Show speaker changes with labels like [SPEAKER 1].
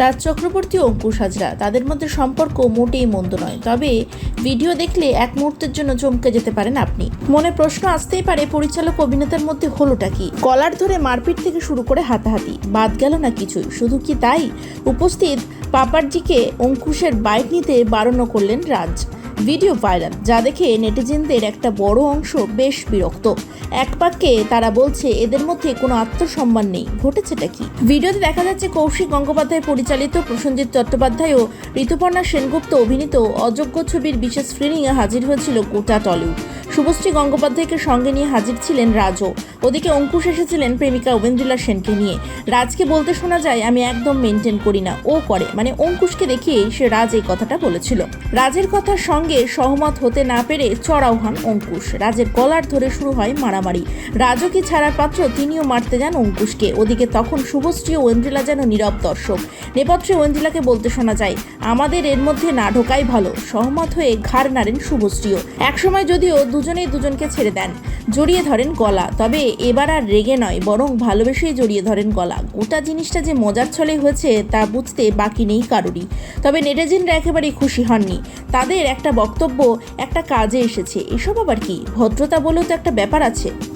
[SPEAKER 1] রাজ চক্রবর্তী অঙ্কুশ হাজরা তাদের মধ্যে সম্পর্ক মোটেই মন্দ নয়, তবে ভিডিও দেখলে এক মুহূর্তের জন্য চমকে যেতে পারেন আপনি। মনে প্রশ্ন আসতেই পারে, পরিচালক অভিনেতার মধ্যে হলোটা কি? কলার ধরে মারপিট থেকে শুরু করে হাতাহাতি, বাদ গেল না কিছুই। শুধু কি তাই? উপস্থিত পাপারজিকে অঙ্কুশের বাইক নিতে বারণ করলেন রাজ। ভিডিও ভাইরাল, যা দেখে নেটিজেনদের একটা বড় অংশ বেশ বিরক্ত। এক পাককে তারা বলছে, এদের মধ্যে কোনো আত্মসম্মান নেই। ঘটেছেটা কি? ভিডিওতে দেখা যাচ্ছে কৌশিক গঙ্গোপাধ্যায় পরিচালিত প্রসঞ্জিৎ চট্টোপাধ্যায় ও ঋতুপর্ণা সেনগুপ্ত অভিনীত অযোগ্য ছবির বিশেষ স্ক্রিনিংয়ে হাজির হয়েছিল গোটা টলিউড শুভশ্রী গঙ্গোপাধ্যায়কে সঙ্গে নিয়ে হাজির ছিলেন রাজও ওদিকে অঙ্কুশ এসেছিলেন প্রেমিকা ওবেন্দ্রিলা সেনকে নিয়ে। রাজকে বলতে শোনা যায়, আমি একদম মেনটেন করি না। ও করে। মানে অঙ্কুশকে দেখিয়েই সে রাজ এই কথাটা বলেছিল। রাজের কথার সঙ্গে সহমত হতে না পেরে চড়াও হন অঙ্কুশ। রাজের গলার ধরে শুরু হয় মারামারি। রাজও কি ছাড়ার পাত্র তিনিও মারতে যান অঙ্কুশকে। ওদিকে তখন শুভশ্রী ও ঐন্দ্রিলা যেন নীরব দর্শক। নেপথ্যে ঐন্দ্রিলাকে বলতে শোনা যায়, আমাদের এর মধ্যে না ঢোকাই ভালো। সহমত হয়ে ঘাড় নাড়েন শুভশ্রীও। একসময় যদিও দুজনেই দুজনকে ছেড়ে দেন। জড়িয়ে ধরেন গলা। তবে এবার আর রেগে নয়, বরং ভালোবেসেই জড়িয়ে ধরেন গলা। গোটা জিনিসটা যে মজার ছলে হয়েছে তা বুঝতে বাকি নেই কারোরই। তবে নেটেজিনরা একেবারেই খুশি হননি। তাদের একটা বক্তব্য, একটা কাজে এসেছে। এসব আবার কি? ভদ্রতা বলেও তো একটা ব্যাপার আছে।